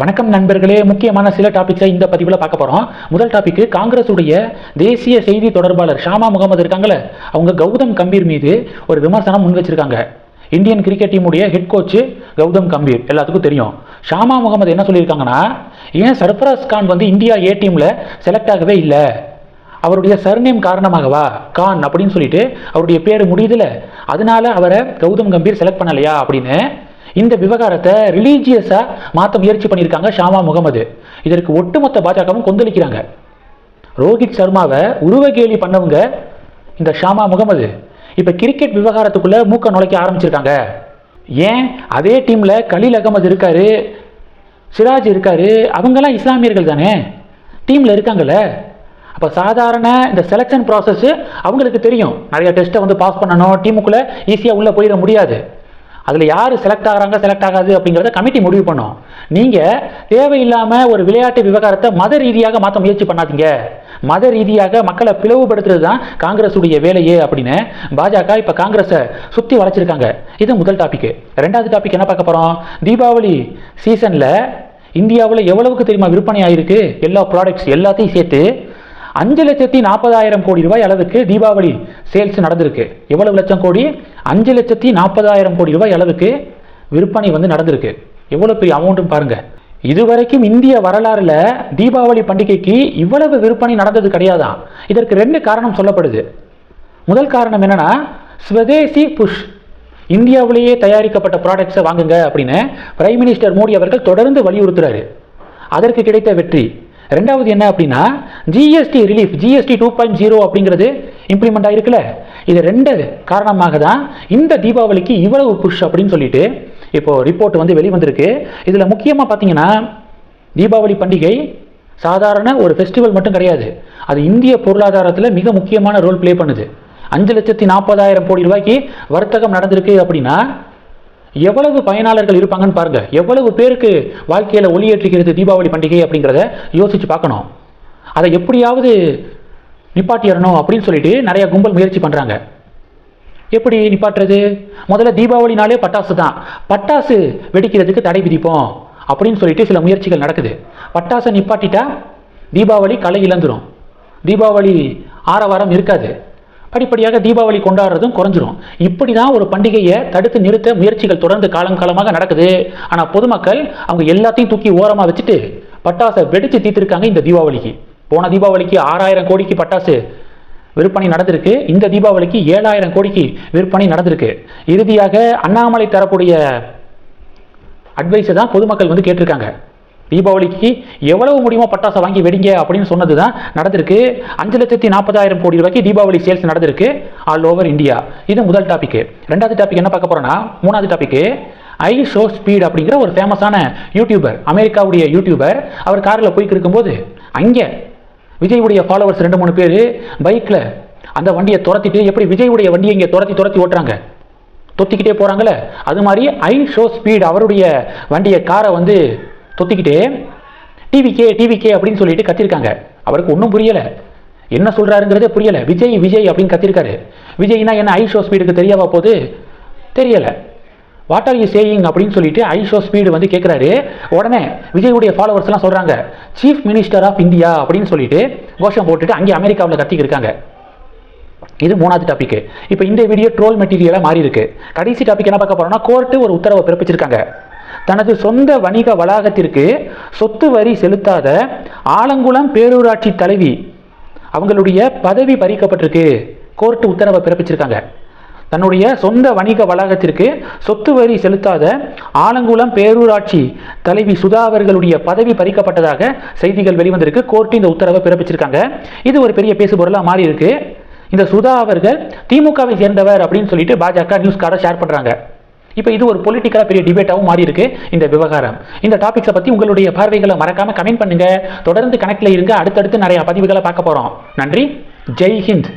வணக்கம் நண்பர்களே. முக்கியமான சில டாபிக்ஸை இந்த பதிவில் பார்க்க போகிறோம் முதல் டாபிக் காங்கிரஸுடைய தேசிய செய்தி தொடர்பாளர் ஷாமா முகமது இருக்காங்கல்ல. அவங்க கௌதம் கம்பீர் மீது ஒரு விமர்சனம் முன் வச்சிருக்காங்க. இந்தியன் கிரிக்கெட் டீமுடைய ஹெட் கோச்சு கௌதம் கம்பீர். எல்லாத்துக்கும் தெரியும். ஷாமா முகமது என்ன சொல்லியிருக்காங்கன்னா ஏன் சர்ஃபராஸ் கான் வந்து இந்தியா ஏ டீமில் செலக்ட் ஆகவே இல்லை? அவருடைய சர்நேம் காரணமாகவா? கான் அப்படின்னு சொல்லிட்டு அவருடைய பேர் முடியுதுல. அதனால அவரை கௌதம் கம்பீர் செலக்ட் பண்ணலையா அப்படின்னு இந்த விவகாரத்தை ரிலீஜியஸாக மாற்ற முயற்சி பண்ணியிருக்காங்க ஷாமா முகமது. இதற்கு ஒட்டுமொத்த பாஜகவும் கொந்தளிக்கிறாங்க. ரோஹித் சர்மாவை உருவகேலி பண்ணவங்க இந்த ஷாமா முகமது. இப்போ கிரிக்கெட் விவகாரத்துக்குள்ளே மூக்க நுழைக்க ஆரம்பிச்சிருக்காங்க. ஏன்? அதே டீமில் கலீல் அகமது இருக்காரு சிராஜ் இருக்காரு அவங்கெல்லாம் இஸ்லாமியர்கள் தானே? டீமில் இருக்காங்கல்ல. அப்போ சாதாரண இந்த செலெக்ஷன் ப்ராசஸ்ஸு அவங்களுக்கு தெரியும். நிறைய டெஸ்ட்டை வந்து பாஸ் பண்ணணும் டீமுக்குள்ளே ஈஸியாக உள்ளே போயிட முடியாது. அதில் யார் செலக்ட் ஆகிறாங்க செலக்ட் ஆகாது அப்படிங்கிறத கமிட்டி முடிவு பண்ணும். நீங்கள் தேவையில்லாமல் ஒரு விளையாட்டு விவகாரத்தை மத ரீதியாக மாற்ற முயற்சி பண்ணாதீங்க. மத ரீதியாக மக்களை பிளவுபடுத்துறது தான் காங்கிரஸுடைய வேலையே அப்படின்னு பாஜக இப்போ காங்கிரஸை சுற்றி வளைச்சிருக்காங்க. இது முதல் டாபிக் ரெண்டாவது டாபிக் என்ன பார்க்க போகிறோம் தீபாவளி சீசனில் இந்தியாவில் எவ்வளவுக்கு தெரியுமா விற்பனை ஆயிருக்கு எல்லா ப்ராடக்ட்ஸ் எல்லாத்தையும் சேர்த்து அஞ்சு லட்சத்தி நாற்பதாயிரம் கோடி ரூபாய் அளவுக்கு தீபாவளி சேல்ஸ் நடந்திருக்கு. எவ்வளவு லட்சம் கோடி? அஞ்சு லட்சத்தி நாற்பதாயிரம் கோடி ரூபாய் அளவுக்கு விற்பனை வந்து நடந்திருக்கு. எவ்வளோ பெரிய அமௌண்ட்டும் பாருங்க. இதுவரைக்கும் இந்திய வரலாறுல தீபாவளி பண்டிகைக்கு இவ்வளவு விற்பனை நடந்தது கிடையாதான் இதற்கு ரெண்டு காரணம் சொல்லப்படுது. முதல் காரணம் என்னன்னா ஸ்வதேசி புஷ். இந்தியாவிலேயே தயாரிக்கப்பட்ட ப்ராடக்ட்ஸை வாங்குங்க அப்படின்னு பிரைம் மினிஸ்டர் மோடி அவர்கள் தொடர்ந்து வலியுறுத்துறாரு. அதற்கு கிடைத்த வெற்றி. ரெண்டாவது என்ன அப்படின்னா GST relief GST two point zero அப்படிங்கிறது இம்ப்ளிமெண்ட் ஆகிருக்குல்ல இது ரெண்டு காரணமாக தான் இந்த தீபாவளிக்கு இவ்வளவு புஷ் அப்படின்னு சொல்லிட்டு இப்போ ரிப்போர்ட் வந்து வெளிவந்திருக்கு. இதில் முக்கியமாக பார்த்தீங்கன்னா தீபாவளி பண்டிகை சாதாரண ஒரு ஃபெஸ்டிவல் மட்டும் கிடையாது. அது இந்திய பொருளாதாரத்தில் மிக முக்கியமான ரோல் ப்ளே பண்ணுது. அஞ்சு லட்சத்தி நாற்பதாயிரம் கோடி ரூபாய்க்கு வர்த்தகம் நடந்திருக்கு அப்படின்னா எவ்வளவு பயனாளர்கள் இருப்பாங்கன்னு பாருங்க. எவ்வளவு பேருக்கு வாழ்க்கையில் ஒளியேற்றுகிறது தீபாவளி பண்டிகை அப்படிங்கிறத யோசிச்சு பார்க்கணும். அதை எப்படியாவது நிப்பாட்டிடணும் அப்படின்னு சொல்லிட்டு நிறைய கும்பல் முயற்சி பண்ணுறாங்க எப்படி நிப்பாட்டுறது? முதல்ல தீபாவளினாலே பட்டாசு தான். பட்டாசு வெடிக்கிறதுக்கு தடை விதிப்போம் அப்படின்னு சொல்லிட்டு சில முயற்சிகள் நடக்குது. பட்டாசை நிப்பாட்டிட்டா தீபாவளி கலை இழந்துடும் தீபாவளி ஆரவாரம் இருக்காது. படிப்படியாக தீபாவளி கொண்டாடுறதும் குறைஞ்சிரும். இப்படி தான் ஒரு பண்டிகையை தடுத்து நிறுத்த முயற்சிகள் தொடர்ந்து காலம் காலமாக நடக்குது. ஆனால் பொதுமக்கள் அவங்க எல்லாத்தையும் தூக்கி ஓரமாக வச்சுட்டு பட்டாசை வெடித்து தீர்த்திருக்காங்க இந்த தீபாவளிக்கு. போன தீபாவளிக்கு ஆறாயிரம் கோடிக்கு பட்டாசு விற்பனை நடந்திருக்கு. இந்த தீபாவளிக்கு ஏழாயிரம் கோடிக்கு விற்பனை நடந்திருக்கு. இறுதியாக அண்ணாமலை தரக்கூடிய அட்வைஸை தான் பொதுமக்கள் வந்து கேட்டிருக்காங்க. தீபாவளிக்கு எவ்வளவு முடியுமோ பட்டாசை வாங்கி வெடிங்க அப்படின்னு சொன்னது தான் நடந்திருக்கு. அஞ்சு லட்சத்தி நாற்பதாயிரம் கோடி ரூபாய்க்கு தீபாவளி சேல்ஸ் நடந்திருக்கு. ஆல் ஓவர் இந்தியா இது முதல் டாபிக் ரெண்டாவது டாபிக் என்ன பார்க்க போறோம்னா மூணாவது டாபிக் ஐ ஷோ ஸ்பீட் அப்படிங்கிற ஒரு ஃபேமஸான யூடியூபர் அமெரிக்காவுடைய யூடியூபர் அவர் காரில் போய்க்கு இருக்கும்போது அங்கே விஜய்வுடைய ஃபாலோவர்ஸ் ரெண்டு மூணு பேர் பைக்கில் அந்த வண்டியை துரத்திட்டு எப்படி விஜய்வுடைய வண்டியை இங்கே துரத்தி துரத்தி ஓட்டுறாங்க? தொத்திக்கிட்டே போகிறாங்களே அது மாதிரி ஐ ஷோ ஸ்பீட் அவருடைய வண்டியை காரை வந்து தொத்திக்கிட்டே டிவிக்கே டிவிக்கே அப்படின்னு சொல்லிட்டு கத்திருக்காங்க. அவருக்கு ஒன்றும் புரியலை. என்ன சொல்கிறாருங்கிறதே புரியலை. விஜய் விஜய் அப்படின்னு கத்திருக்காரு. விஜய்னா என்ன ஐ ஷோ ஸ்பீடுக்கு தெரியாவா போது தெரியலை. வாட் ஆர் யூ சேயிங் அப்படின்னு சொல்லிட்டு ஐ ஷோ ஸ்பீடு வந்து கேட்குறாரு உடனே விஜயுடைய ஃபாலோவர்ஸ்லாம் சொல்கிறாங்க சீஃப் மினிஸ்டர் ஆஃப் இந்தியா அப்படின்னு சொல்லிட்டு கோஷம் போட்டுட்டு அங்கே அமெரிக்காவில் கத்திக்கிருக்காங்க இது மூணாவது டாபிக் இப்போ இந்த வீடியோ ட்ரோல் மெட்டீரியலாக மாறி இருக்கு கடைசி டாபிக் என்ன பார்க்க போறோம்னா கோர்ட்டு ஒரு உத்தரவை பிறப்பிச்சிருக்காங்க. தனது சொந்த வணிக வளாகத்திற்கு சொத்து வரி செலுத்தாத ஆலங்குளம் பேரூராட்சி தலைவி அவங்களுடைய பதவி பறிக்கப்பட்டிருக்கு. கோர்ட்டு உத்தரவை பிறப்பிச்சிருக்காங்க. தன்னுடைய சொந்த வணிக வளாகத்திற்கு சொத்து வரி செலுத்தாத ஆலங்குளம் பேரூராட்சி தலைவி சுதா அவர்களுடைய பதவி பறிக்கப்பட்டதாக செய்திகள் வெளிவந்திருக்கு. கோர்ட்டு இந்த உத்தரவை பிறப்பிச்சிருக்காங்க. இது ஒரு பெரிய பேசுபொருளாக மாறி இருக்கு. இந்த சுதா அவர்கள் திமுகவை சேர்ந்தவர் அப்படின்னு சொல்லிட்டு பாஜக நியூஸ்காரை ஷேர் பண்ணுறாங்க இப்போ இது ஒரு பொலிட்டிக்கலாக பெரிய டிபேட்டாகவும் மாறி இருக்கு இந்த விவகாரம். இந்த டாபிக்ஸை பற்றி உங்களுடைய பார்வைகளை மறக்காம கமெண்ட் பண்ணுங்க. தொடர்ந்து கணக்கில் இருங்க. அடுத்தடுத்து நிறைய பதிவுகளை பார்க்க போகிறோம் நன்றி. ஜெய் ஹிந்த்.